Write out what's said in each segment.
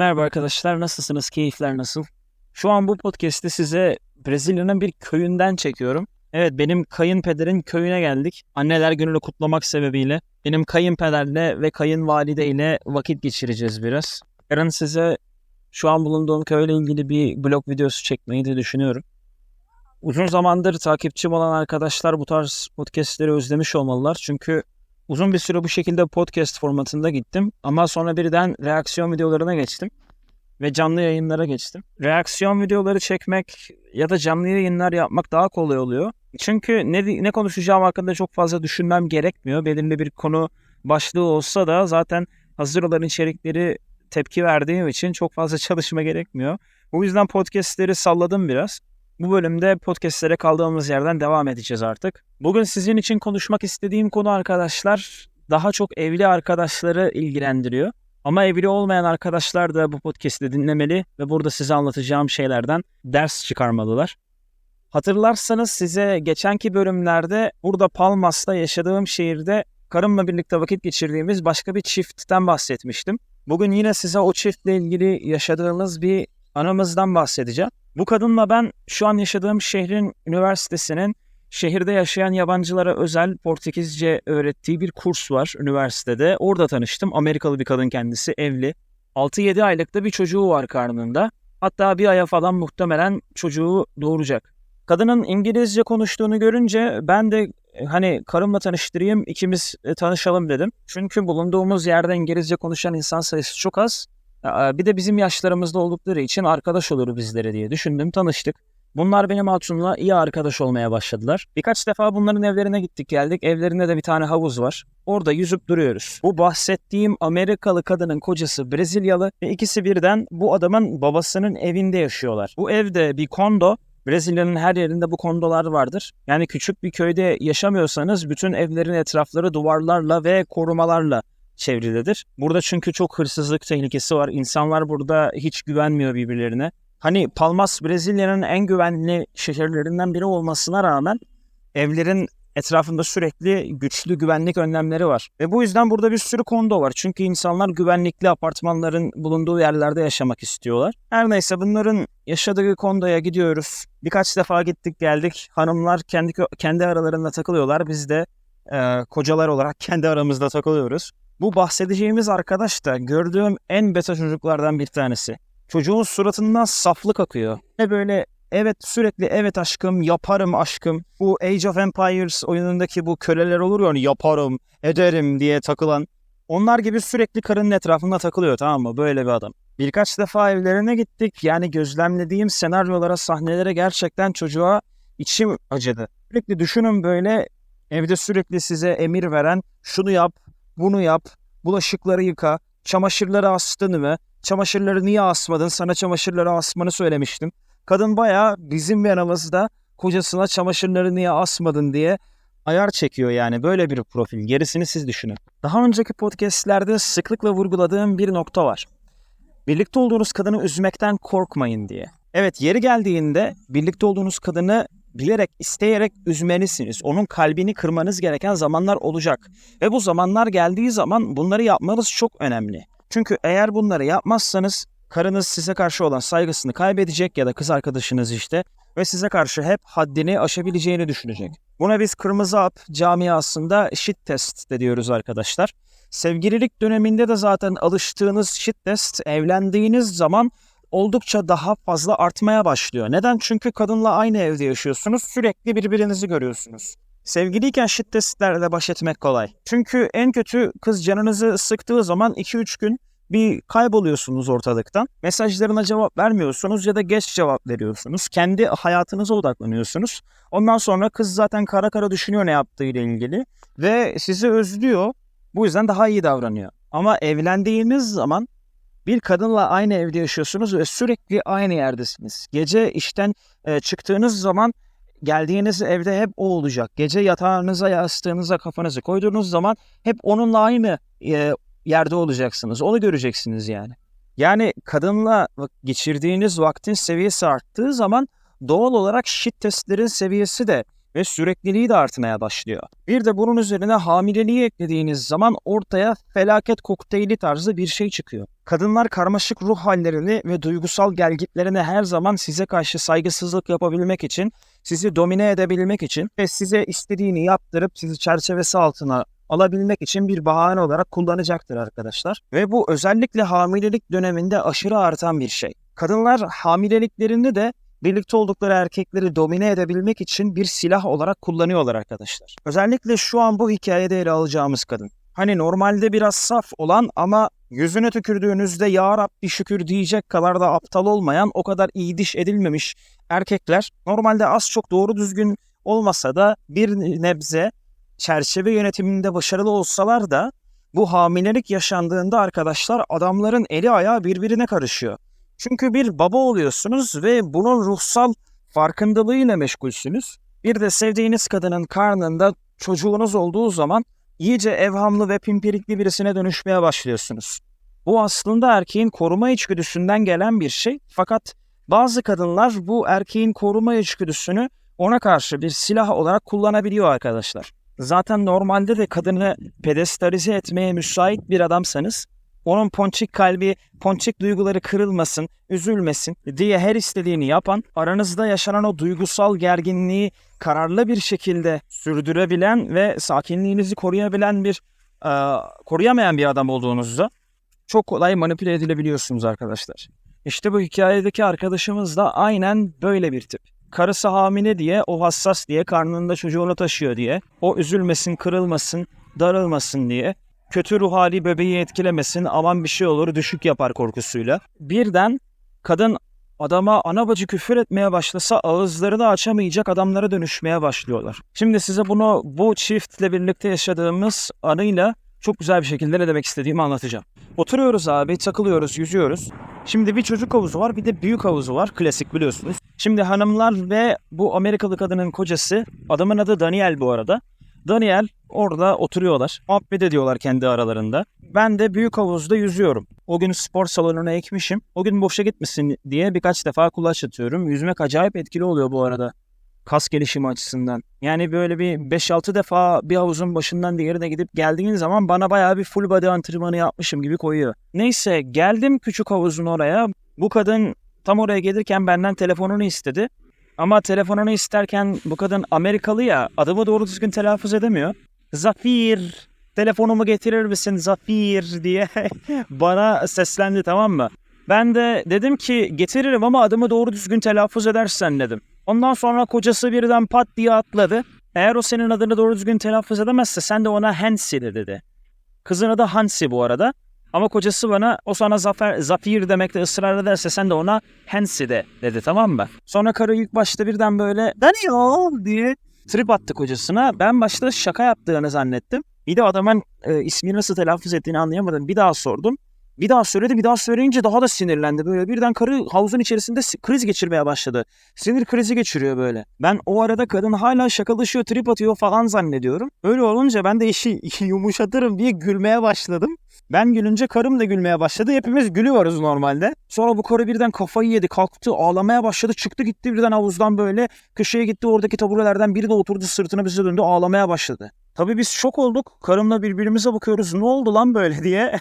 Merhaba arkadaşlar, nasılsınız? Keyifler nasıl? Şu an bu podcast'i size Brezilya'nın bir köyünden çekiyorum. Evet, benim kayınpederin köyüne geldik. Anneler gününü kutlamak sebebiyle. Benim kayınpederle ve kayınvalide ile vakit geçireceğiz biraz. Yarın size şu an bulunduğum köyle ilgili bir blog videosu çekmeyi de düşünüyorum. Uzun zamandır takipçim olan arkadaşlar bu tarz podcastleri özlemiş olmalılar. Çünkü uzun bir süre bu şekilde podcast formatında gittim. Ama sonra birden reaksiyon videolarına geçtim. Ve canlı yayınlara geçtim. Reaksiyon videoları çekmek ya da canlı yayınlar yapmak daha kolay oluyor. Çünkü ne, ne konuşacağım hakkında çok fazla düşünmem gerekmiyor. Belirli bir konu başlığı olsa da zaten hazır olan içerikleri tepki verdiğim için çok fazla çalışma gerekmiyor. Bu yüzden podcastleri salladım biraz. Bu bölümde podcastlere kaldığımız yerden devam edeceğiz artık. Bugün sizin için konuşmak istediğim konu arkadaşlar daha çok evli arkadaşları ilgilendiriyor. Ama evli olmayan arkadaşlar da bu podcast'i dinlemeli ve burada size anlatacağım şeylerden ders çıkarmalılar. Hatırlarsanız size geçenki bölümlerde burada Palmas'ta yaşadığım şehirde karımla birlikte vakit geçirdiğimiz başka bir çiftten bahsetmiştim. Bugün yine size o çiftle ilgili yaşadığımız bir anımızdan bahsedeceğim. Bu kadınla ben şu an yaşadığım şehrin üniversitesinin şehirde yaşayan yabancılara özel Portekizce öğrettiği bir kurs var üniversitede. Orada tanıştım. Amerikalı bir kadın kendisi, evli. 6-7 aylıkta bir çocuğu var karnında. Hatta bir aya falan muhtemelen çocuğu doğuracak. Kadının İngilizce konuştuğunu görünce ben de hani karımla tanıştırayım ikimiz tanışalım dedim. Çünkü bulunduğumuz yerde İngilizce konuşan insan sayısı çok az. Bir de bizim yaşlarımızda oldukları için arkadaş olur bizlere diye düşündüm, tanıştık. Bunlar benim hatunla iyi arkadaş olmaya başladılar. Birkaç defa bunların evlerine gittik geldik. Evlerinde de bir tane havuz var. Orada yüzüp duruyoruz. Bu bahsettiğim Amerikalı kadının kocası Brezilyalı ve ikisi birden bu adamın babasının evinde yaşıyorlar. Bu evde bir kondo Brezilya'nın her yerinde bu kondolar vardır. Yani küçük bir köyde yaşamıyorsanız bütün evlerin etrafları duvarlarla ve korumalarla çevrilidir. Burada çünkü çok hırsızlık tehlikesi var. İnsanlar burada hiç güvenmiyor birbirlerine. Hani Palmas Brezilya'nın en güvenli şehirlerinden biri olmasına rağmen evlerin etrafında sürekli güçlü güvenlik önlemleri var. Ve bu yüzden burada bir sürü kondo var. Çünkü insanlar güvenlikli apartmanların bulunduğu yerlerde yaşamak istiyorlar. Her neyse bunların yaşadığı kondoya gidiyoruz. Birkaç defa gittik geldik. Hanımlar kendi kendi aralarında takılıyorlar. Biz de e, kocalar olarak kendi aramızda takılıyoruz. Bu bahsedeceğimiz arkadaş da gördüğüm en beta çocuklardan bir tanesi. Çocuğun suratından saflık akıyor. Ve böyle evet sürekli evet aşkım yaparım aşkım. Bu Age of Empires oyunundaki bu köleler olur ya yaparım ederim diye takılan. Onlar gibi sürekli karının etrafında takılıyor tamam mı böyle bir adam. Birkaç defa evlerine gittik. Yani gözlemlediğim senaryolara, sahnelere gerçekten çocuğa içim acıdı. Sürekli düşünün böyle evde sürekli size emir veren şunu yap, bunu yap, bulaşıkları yıka, çamaşırları astın mı, çamaşırları niye asmadın, sana çamaşırları asmanı söylemiştim. Kadın bayağı bizim yanımızda kocasına çamaşırları niye asmadın diye ayar çekiyor yani böyle bir profil. Gerisini siz düşünün. Daha önceki podcastlerde sıklıkla vurguladığım bir nokta var. Birlikte olduğunuz kadını üzmekten korkmayın diye. Evet yeri geldiğinde birlikte olduğunuz kadını bilerek, isteyerek üzmelisiniz. Onun kalbini kırmanız gereken zamanlar olacak. Ve bu zamanlar geldiği zaman bunları yapmanız çok önemli. Çünkü eğer bunları yapmazsanız karınız size karşı olan saygısını kaybedecek ya da kız arkadaşınız işte ve size karşı hep haddini aşabileceğini düşünecek. Buna biz kırmızı hap camiasında shit test de diyoruz arkadaşlar. Sevgililik döneminde de zaten alıştığınız shit test evlendiğiniz zaman oldukça daha fazla artmaya başlıyor. Neden? Çünkü kadınla aynı evde yaşıyorsunuz. Sürekli birbirinizi görüyorsunuz. Sevgiliyken şiddetlerle baş etmek kolay. Çünkü en kötü kız canınızı sıktığı zaman 2-3 gün bir kayboluyorsunuz ortalıktan. Mesajlarına cevap vermiyorsunuz ya da geç cevap veriyorsunuz. Kendi hayatınıza odaklanıyorsunuz. Ondan sonra kız zaten kara kara düşünüyor ne yaptığıyla ilgili ve sizi özlüyor. Bu yüzden daha iyi davranıyor. Ama evlendiğiniz zaman bir kadınla aynı evde yaşıyorsunuz ve sürekli aynı yerdesiniz. Gece işten e, çıktığınız zaman geldiğiniz evde hep o olacak. Gece yatağınıza yastığınıza kafanızı koyduğunuz zaman hep onunla aynı e, yerde olacaksınız. Onu göreceksiniz yani. Yani kadınla geçirdiğiniz vaktin seviyesi arttığı zaman doğal olarak shit testlerin seviyesi de ve sürekliliği de artmaya başlıyor. Bir de bunun üzerine hamileliği eklediğiniz zaman ortaya felaket kokteyli tarzı bir şey çıkıyor. Kadınlar karmaşık ruh hallerini ve duygusal gelgitlerini her zaman size karşı saygısızlık yapabilmek için, sizi domine edebilmek için ve size istediğini yaptırıp sizi çerçevesi altına alabilmek için bir bahane olarak kullanacaktır arkadaşlar. Ve bu özellikle hamilelik döneminde aşırı artan bir şey. Kadınlar hamileliklerinde de birlikte oldukları erkekleri domine edebilmek için bir silah olarak kullanıyorlar arkadaşlar. Özellikle şu an bu hikayede ele alacağımız kadın. Hani normalde biraz saf olan ama yüzüne tükürdüğünüzde ya Rabbi şükür diyecek kadar da aptal olmayan o kadar iyi diş edilmemiş erkekler normalde az çok doğru düzgün olmasa da bir nebze çerçeve yönetiminde başarılı olsalar da bu hamilelik yaşandığında arkadaşlar adamların eli ayağı birbirine karışıyor. Çünkü bir baba oluyorsunuz ve bunun ruhsal farkındalığıyla meşgulsünüz. Bir de sevdiğiniz kadının karnında çocuğunuz olduğu zaman iyice evhamlı ve pimpirikli birisine dönüşmeye başlıyorsunuz. Bu aslında erkeğin koruma içgüdüsünden gelen bir şey. Fakat bazı kadınlar bu erkeğin koruma içgüdüsünü ona karşı bir silah olarak kullanabiliyor arkadaşlar. Zaten normalde de kadını pedestalize etmeye müsait bir adamsanız onun ponçik kalbi, ponçik duyguları kırılmasın, üzülmesin diye her istediğini yapan, aranızda yaşanan o duygusal gerginliği kararlı bir şekilde sürdürebilen ve sakinliğinizi koruyabilen bir, e, koruyamayan bir adam olduğunuzda çok kolay manipüle edilebiliyorsunuz arkadaşlar. İşte bu hikayedeki arkadaşımız da aynen böyle bir tip. Karısı hamile diye, o hassas diye, karnında çocuğunu taşıyor diye, o üzülmesin, kırılmasın, darılmasın diye kötü ruh hali bebeği etkilemesin, aman bir şey olur düşük yapar korkusuyla. Birden kadın adama ana bacı küfür etmeye başlasa ağızlarını açamayacak adamlara dönüşmeye başlıyorlar. Şimdi size bunu bu çiftle birlikte yaşadığımız anıyla çok güzel bir şekilde ne demek istediğimi anlatacağım. Oturuyoruz abi, takılıyoruz, yüzüyoruz. Şimdi bir çocuk havuzu var, bir de büyük havuzu var. Klasik biliyorsunuz. Şimdi hanımlar ve bu Amerikalı kadının kocası, adamın adı Daniel bu arada. Daniel orada oturuyorlar. Muhabbet ediyorlar kendi aralarında. Ben de büyük havuzda yüzüyorum. O gün spor salonuna ekmişim. O gün boşa gitmesin diye birkaç defa kulaç atıyorum. Yüzmek acayip etkili oluyor bu arada. Kas gelişimi açısından. Yani böyle bir 5-6 defa bir havuzun başından diğerine gidip geldiğin zaman bana bayağı bir full body antrenmanı yapmışım gibi koyuyor. Neyse geldim küçük havuzun oraya. Bu kadın tam oraya gelirken benden telefonunu istedi. Ama telefonunu isterken bu kadın Amerikalı ya adımı doğru düzgün telaffuz edemiyor. Zafir telefonumu getirir misin Zafir diye bana seslendi tamam mı? Ben de dedim ki getiririm ama adımı doğru düzgün telaffuz edersen dedim. Ondan sonra kocası birden pat diye atladı. Eğer o senin adını doğru düzgün telaffuz edemezse sen de ona Hansi de dedi. Kızın adı Hansi bu arada. Ama kocası bana o sana zafer, Zafir demekte ısrar ederse sen de ona Hansi de dedi tamam mı? Sonra karı ilk başta birden böyle Daniel diye trip attı kocasına. Ben başta şaka yaptığını zannettim. Bir de adamın e, ismini nasıl telaffuz ettiğini anlayamadım. Bir daha sordum. Bir daha söyledi. Bir daha söyleyince daha da sinirlendi. Böyle birden karı havuzun içerisinde kriz geçirmeye başladı. Sinir krizi geçiriyor böyle. Ben o arada kadın hala şakalaşıyor, trip atıyor falan zannediyorum. Öyle olunca ben de işi yumuşatırım diye gülmeye başladım. Ben gülünce karım da gülmeye başladı. Hepimiz gülüyoruz normalde. Sonra bu karı birden kafayı yedi. Kalktı ağlamaya başladı. Çıktı gitti birden havuzdan böyle. Köşeye gitti oradaki taburelerden biri de oturdu sırtını bize döndü ağlamaya başladı. Tabii biz şok olduk. Karımla birbirimize bakıyoruz. Ne oldu lan böyle diye.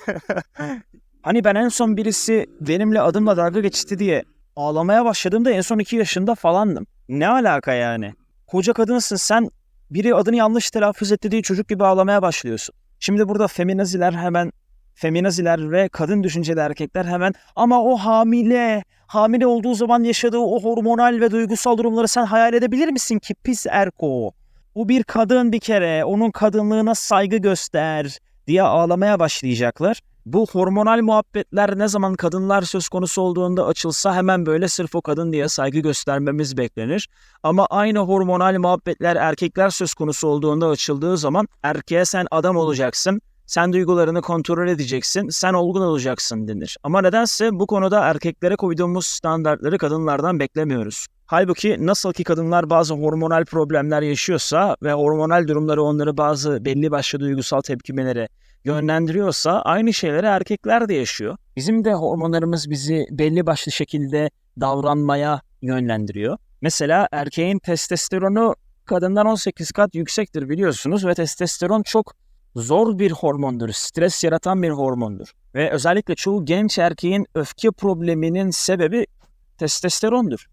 hani ben en son birisi benimle adımla dalga geçti diye ağlamaya başladığımda en son iki yaşında falandım. Ne alaka yani? Koca kadınsın sen biri adını yanlış telaffuz etti diye çocuk gibi ağlamaya başlıyorsun. Şimdi burada feminaziler hemen feminaziler ve kadın düşünceli erkekler hemen ama o hamile, hamile olduğu zaman yaşadığı o hormonal ve duygusal durumları sen hayal edebilir misin ki pis erko? Bu bir kadın bir kere, onun kadınlığına saygı göster diye ağlamaya başlayacaklar. Bu hormonal muhabbetler ne zaman kadınlar söz konusu olduğunda açılsa hemen böyle sırf o kadın diye saygı göstermemiz beklenir. Ama aynı hormonal muhabbetler erkekler söz konusu olduğunda açıldığı zaman erkeğe sen adam olacaksın sen duygularını kontrol edeceksin, sen olgun olacaksın denir. Ama nedense bu konuda erkeklere koyduğumuz standartları kadınlardan beklemiyoruz. Halbuki nasıl ki kadınlar bazı hormonal problemler yaşıyorsa ve hormonal durumları onları bazı belli başlı duygusal tepkimelere yönlendiriyorsa aynı şeyleri erkekler de yaşıyor. Bizim de hormonlarımız bizi belli başlı şekilde davranmaya yönlendiriyor. Mesela erkeğin testosteronu kadından 18 kat yüksektir biliyorsunuz ve testosteron çok zor bir hormondur. Stres yaratan bir hormondur. Ve özellikle çoğu genç erkeğin öfke probleminin sebebi testosterondur.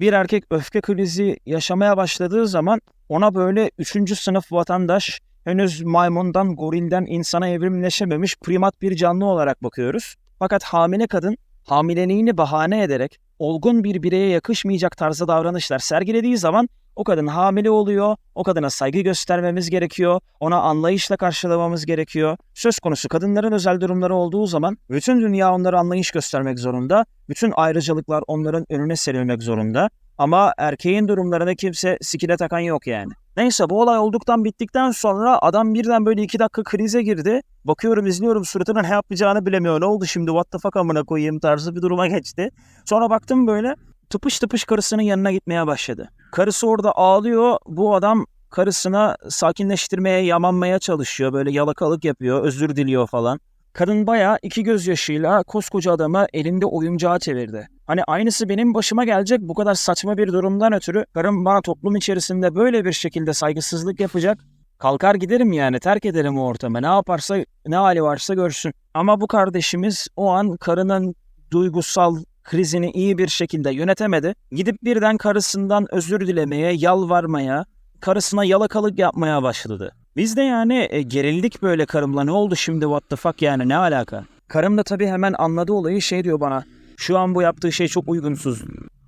Bir erkek öfke krizi yaşamaya başladığı zaman ona böyle 3. sınıf vatandaş henüz maymundan, gorilden insana evrimleşememiş primat bir canlı olarak bakıyoruz. Fakat hamile kadın hamileliğini bahane ederek olgun bir bireye yakışmayacak tarzda davranışlar sergilediği zaman o kadın hamile oluyor, o kadına saygı göstermemiz gerekiyor, ona anlayışla karşılamamız gerekiyor. Söz konusu kadınların özel durumları olduğu zaman bütün dünya onlara anlayış göstermek zorunda, bütün ayrıcalıklar onların önüne serilmek zorunda. Ama erkeğin durumlarına kimse sikile takan yok yani. Neyse bu olay olduktan bittikten sonra adam birden böyle iki dakika krize girdi. Bakıyorum izliyorum suratının ne yapacağını bilemiyor. Ne oldu şimdi what the fuck amına koyayım tarzı bir duruma geçti. Sonra baktım böyle tıpış tıpış karısının yanına gitmeye başladı. Karısı orada ağlıyor. Bu adam karısına sakinleştirmeye, yamanmaya çalışıyor. Böyle yalakalık yapıyor, özür diliyor falan. Kadın bayağı iki gözyaşıyla koskoca adamı elinde oyuncağa çevirdi. Hani aynısı benim başıma gelecek bu kadar saçma bir durumdan ötürü karım bana toplum içerisinde böyle bir şekilde saygısızlık yapacak. Kalkar giderim yani terk ederim o ortamı. Ne yaparsa ne hali varsa görsün. Ama bu kardeşimiz o an karının duygusal krizini iyi bir şekilde yönetemedi. Gidip birden karısından özür dilemeye, yalvarmaya, karısına yalakalık yapmaya başladı. Biz de yani e, gerildik böyle karımla ne oldu şimdi what the fuck yani ne alaka? Karım da tabii hemen anladı olayı şey diyor bana. Şu an bu yaptığı şey çok uygunsuz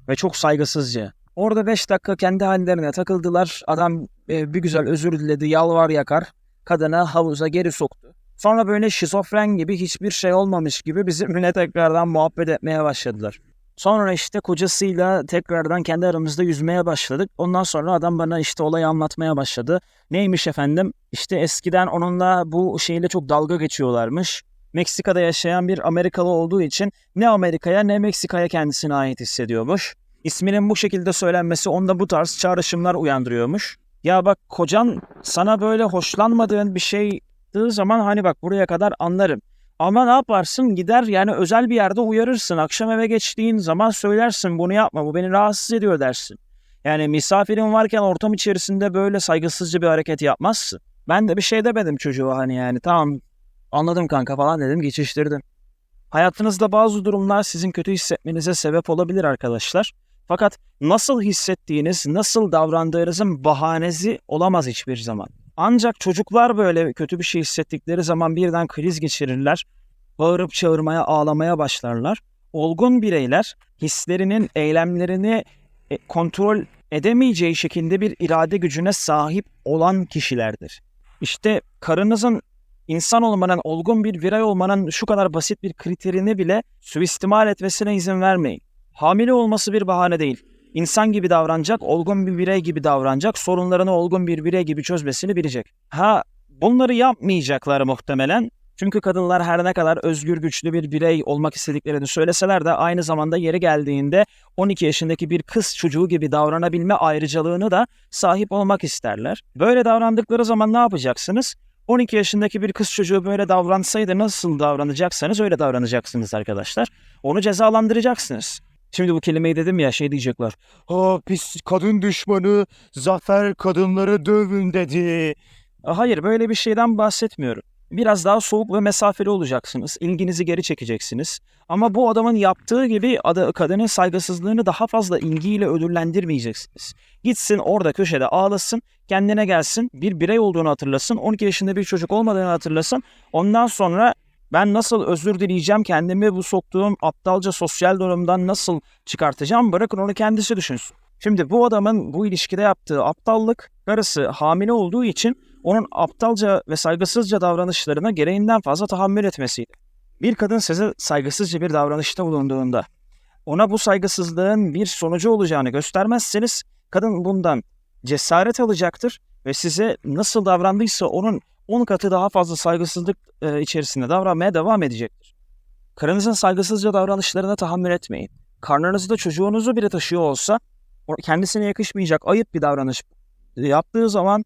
ve çok saygısızca. Orada 5 dakika kendi hallerine takıldılar. Adam e, bir güzel özür diledi, yalvar yakar. Kadına havuza geri soktu. Sonra böyle şizofren gibi hiçbir şey olmamış gibi bizimle tekrardan muhabbet etmeye başladılar. Sonra işte kocasıyla tekrardan kendi aramızda yüzmeye başladık. Ondan sonra adam bana işte olayı anlatmaya başladı. Neymiş efendim? İşte eskiden onunla bu şeyle çok dalga geçiyorlarmış. Meksika'da yaşayan bir Amerikalı olduğu için ne Amerika'ya ne Meksika'ya kendisine ait hissediyormuş. İsminin bu şekilde söylenmesi onda bu tarz çağrışımlar uyandırıyormuş. Ya bak kocan sana böyle hoşlanmadığın bir şey yaptığı zaman hani bak buraya kadar anlarım. Ama ne yaparsın gider yani özel bir yerde uyarırsın. Akşam eve geçtiğin zaman söylersin bunu yapma bu beni rahatsız ediyor dersin. Yani misafirin varken ortam içerisinde böyle saygısızca bir hareket yapmazsın. Ben de bir şey demedim çocuğa hani yani tamam anladım kanka falan dedim geçiştirdim. Hayatınızda bazı durumlar sizin kötü hissetmenize sebep olabilir arkadaşlar. Fakat nasıl hissettiğiniz, nasıl davrandığınızın bahanesi olamaz hiçbir zaman. Ancak çocuklar böyle kötü bir şey hissettikleri zaman birden kriz geçirirler. Bağırıp çağırmaya, ağlamaya başlarlar. Olgun bireyler hislerinin, eylemlerini e, kontrol edemeyeceği şekilde bir irade gücüne sahip olan kişilerdir. İşte karınızın insan olmanın, olgun bir birey olmanın şu kadar basit bir kriterini bile suistimal etmesine izin vermeyin. Hamile olması bir bahane değil. İnsan gibi davranacak, olgun bir birey gibi davranacak, sorunlarını olgun bir birey gibi çözmesini bilecek. Ha bunları yapmayacaklar muhtemelen. Çünkü kadınlar her ne kadar özgür güçlü bir birey olmak istediklerini söyleseler de aynı zamanda yeri geldiğinde 12 yaşındaki bir kız çocuğu gibi davranabilme ayrıcalığını da sahip olmak isterler. Böyle davrandıkları zaman ne yapacaksınız? 12 yaşındaki bir kız çocuğu böyle davransaydı nasıl davranacaksanız öyle davranacaksınız arkadaşlar. Onu cezalandıracaksınız. Şimdi bu kelimeyi dedim ya şey diyecekler. Ha pis kadın düşmanı Zafer kadınları dövün dedi. Hayır böyle bir şeyden bahsetmiyorum. Biraz daha soğuk ve mesafeli olacaksınız. İlginizi geri çekeceksiniz. Ama bu adamın yaptığı gibi adı, kadının saygısızlığını daha fazla ilgiyle ödüllendirmeyeceksiniz. Gitsin orada köşede ağlasın, kendine gelsin, bir birey olduğunu hatırlasın, 12 yaşında bir çocuk olmadığını hatırlasın. Ondan sonra ben nasıl özür dileyeceğim kendimi bu soktuğum aptalca sosyal durumdan nasıl çıkartacağım bırakın onu kendisi düşünsün. Şimdi bu adamın bu ilişkide yaptığı aptallık karısı hamile olduğu için onun aptalca ve saygısızca davranışlarına gereğinden fazla tahammül etmesiydi. Bir kadın size saygısızca bir davranışta bulunduğunda ona bu saygısızlığın bir sonucu olacağını göstermezseniz kadın bundan cesaret alacaktır ve size nasıl davrandıysa onun 10 katı daha fazla saygısızlık e, içerisinde davranmaya devam edecektir. Karınızın saygısızca davranışlarına tahammül etmeyin. Karnınızda çocuğunuzu bile taşıyor olsa kendisine yakışmayacak ayıp bir davranış yaptığı zaman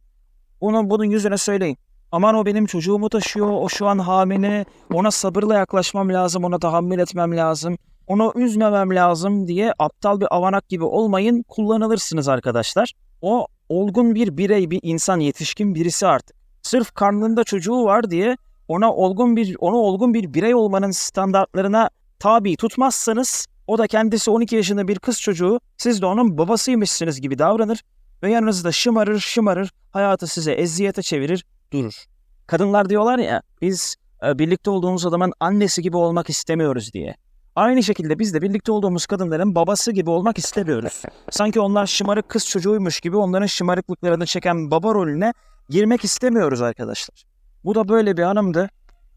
onu bunun yüzüne söyleyin. Aman o benim çocuğumu taşıyor, o şu an hamile, ona sabırla yaklaşmam lazım, ona tahammül etmem lazım, onu üzmemem lazım diye aptal bir avanak gibi olmayın, kullanılırsınız arkadaşlar. O olgun bir birey, bir insan, yetişkin birisi artık. Sırf karnında çocuğu var diye ona olgun bir ona olgun bir birey olmanın standartlarına tabi tutmazsanız o da kendisi 12 yaşında bir kız çocuğu siz de onun babasıymışsınız gibi davranır ve yanınızda şımarır şımarır hayatı size eziyete çevirir durur. Kadınlar diyorlar ya biz e, birlikte olduğumuz zaman annesi gibi olmak istemiyoruz diye. Aynı şekilde biz de birlikte olduğumuz kadınların babası gibi olmak istemiyoruz. Sanki onlar şımarık kız çocuğuymuş gibi onların şımarıklıklarını çeken baba rolüne girmek istemiyoruz arkadaşlar. Bu da böyle bir anımdı.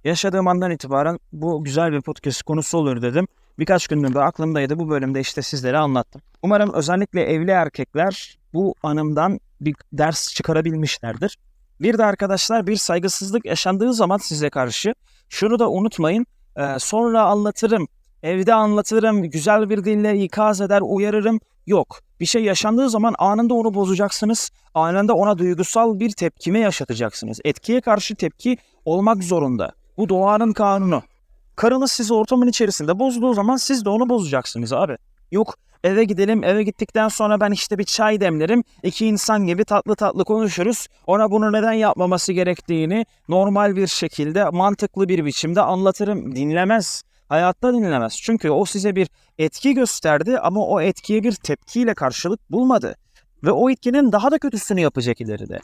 Yaşadığım andan itibaren bu güzel bir podcast konusu olur dedim. Birkaç gündür de aklımdaydı. Bu bölümde işte sizlere anlattım. Umarım özellikle evli erkekler bu anımdan bir ders çıkarabilmişlerdir. Bir de arkadaşlar bir saygısızlık yaşandığı zaman size karşı şunu da unutmayın. Ee, sonra anlatırım, evde anlatırım, güzel bir dille ikaz eder, uyarırım. Yok. Bir şey yaşandığı zaman anında onu bozacaksınız. Anında ona duygusal bir tepkime yaşatacaksınız. Etkiye karşı tepki olmak zorunda. Bu doğanın kanunu. Karınız sizi ortamın içerisinde bozduğu zaman siz de onu bozacaksınız abi. Yok eve gidelim eve gittikten sonra ben işte bir çay demlerim. iki insan gibi tatlı tatlı konuşuruz. Ona bunu neden yapmaması gerektiğini normal bir şekilde mantıklı bir biçimde anlatırım. Dinlemez. Hayatta dinlemez. Çünkü o size bir etki gösterdi ama o etkiye bir tepkiyle karşılık bulmadı. Ve o etkinin daha da kötüsünü yapacak ileride.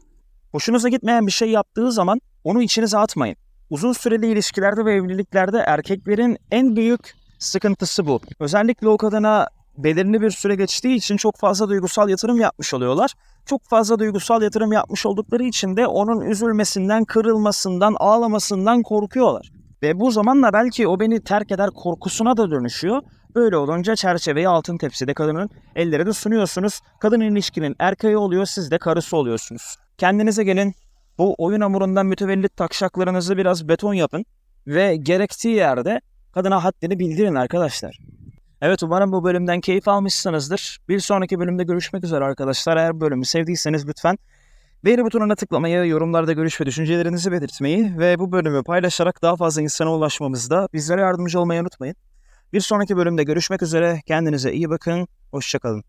Hoşunuza gitmeyen bir şey yaptığı zaman onu içinize atmayın. Uzun süreli ilişkilerde ve evliliklerde erkeklerin en büyük sıkıntısı bu. Özellikle o kadına belirli bir süre geçtiği için çok fazla duygusal yatırım yapmış oluyorlar. Çok fazla duygusal yatırım yapmış oldukları için de onun üzülmesinden, kırılmasından, ağlamasından korkuyorlar. Ve bu zamanla belki o beni terk eder korkusuna da dönüşüyor. Böyle olunca çerçeveyi altın tepside kadının ellerine sunuyorsunuz. Kadın ilişkinin erkeği oluyor, siz de karısı oluyorsunuz. Kendinize gelin, bu oyun hamurundan mütevellit takşaklarınızı biraz beton yapın ve gerektiği yerde kadına haddini bildirin arkadaşlar. Evet umarım bu bölümden keyif almışsınızdır. Bir sonraki bölümde görüşmek üzere arkadaşlar. Eğer bölümü sevdiyseniz lütfen beğeni butonuna tıklamayı, yorumlarda görüş ve düşüncelerinizi belirtmeyi ve bu bölümü paylaşarak daha fazla insana ulaşmamızda bizlere yardımcı olmayı unutmayın. Bir sonraki bölümde görüşmek üzere. Kendinize iyi bakın. Hoşçakalın.